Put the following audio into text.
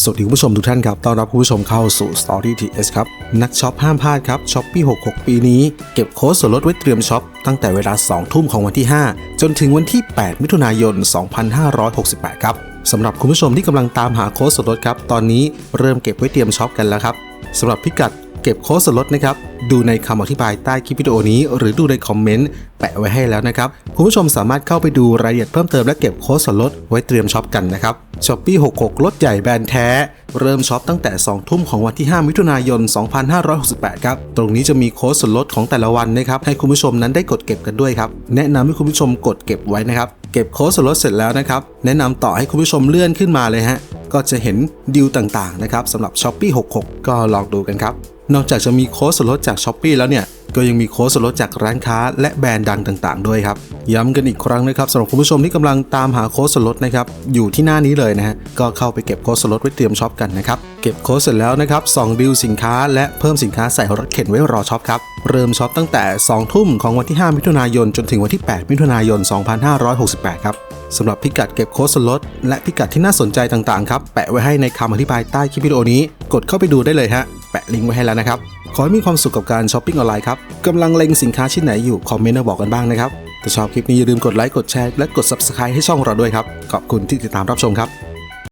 สวัสดีคุณผู้ชมทุกท่านครับ ต้อนรับคุณผู้ชมเข้าสู่ Story TS ครับ นักช็อปห้ามพลาดครับช็อปปี้66 ปีนี้ เก็บโค้ดส่วนลดไว้เตรียมช็อปตั้งแต่เวลา 2 ทุ่มของวันที่ 5 จนถึงวันที่ 8 มิถุนายน 2568 ครับสำหรับคุณผู้ชมที่กำลังตามหาโค้ดส่วนลดครับ ตอนนี้เริ่มเก็บไว้เตรียมช็อปกันแล้วครับสำหรับพิกัดเก็บโค้ดส่วนลดนะครับ ดูในคำอธิบายใต้คลิปวิดีโอนี้ หรือดูในคอมเมนต์แปะไว้ให้แล้วนะครับคุณผู้ชมสามารถเข้าไปดูรายละเอียดเพิ่มเติมและเก็บโค้ดส่วนลดไว้เตรียมช็อปกันนะครับ ช้อปปี้66 ลดใหญ่แบรนด์แท้ เริ่มช็อปตั้งแต่ 2 ทุ่มของวันที่ 5 มิถุนายน 2568 ครับ ตรงนี้จะมีโค้ดส่วนลดของแต่ละวันนะครับ ให้คุณผู้ชมนั้นได้กดเก็บกันด้วยครับ แนะนำให้คุณผู้ชมกดเก็บไว้นะครับ เก็บโค้ดส่วนลดเสร็จแล้วนะครับ แนะนำต่อให้คุณผู้ชมเลื่อนขึ้นมาเลยฮะ ก็จะเห็นดีลต่างๆนะครับสำหรับ s h อ p e e 66 ก็ลองดูกันครับ นอกจากจะมีโค้ดส่วนลดจาก s h อ p e e แล้วเนี่ย ก็ยังมีโค้ดส่วนลดจากร้านค้าและแบรนด์ดังต่าง ๆ ด้วยครับ ย้ำกันอีกครั้งนะครับสำหรับคุณผู้ชมที่กำลังตามหาโค้ดส่วนลดนะครับอยู่ที่หน้านี้เลยนะฮะก็เข้าไปเก็บโค้ดส่วนลดไว้เตรียมช็อปกันนะครับเก็บโค้ดเสร็จแล้วนะครับส่องดิวสินค้าและเพิ่มสินค้าใส่รถเข็นไว้รอช็อปครับเริ่มช็อปตั้งแต่ 2 ทุ่มของวันที่ 5 มิถุนายนจนถึงวันที่ 8 มิถุนายน 2568 ครับสำหรับพิกัดเก็บโค้ดส่วนลดและพิกัดที่น่าสนใจต่างๆครับแปะไว้ให้ในคำอธิบายใต้คลิปวิดีโอนี้ กดเข้าไปดูได้เลยฮะ แปะลิงก์ไว้ให้แล้วนะครับ ขอให้มีความสุขกับการช้อปปิ้งออนไลน์ครับกำลังเล็งสินค้าชิ้นไหนอยู่คอมเมนต์มาบอกกันบ้างนะครับถ้าชอบคลิปนี้อย่าลืมกดไลค์กดแชร์และกด Subscribe ให้ช่องเราด้วยครับขอบคุณที่ติดตามรับชมครับ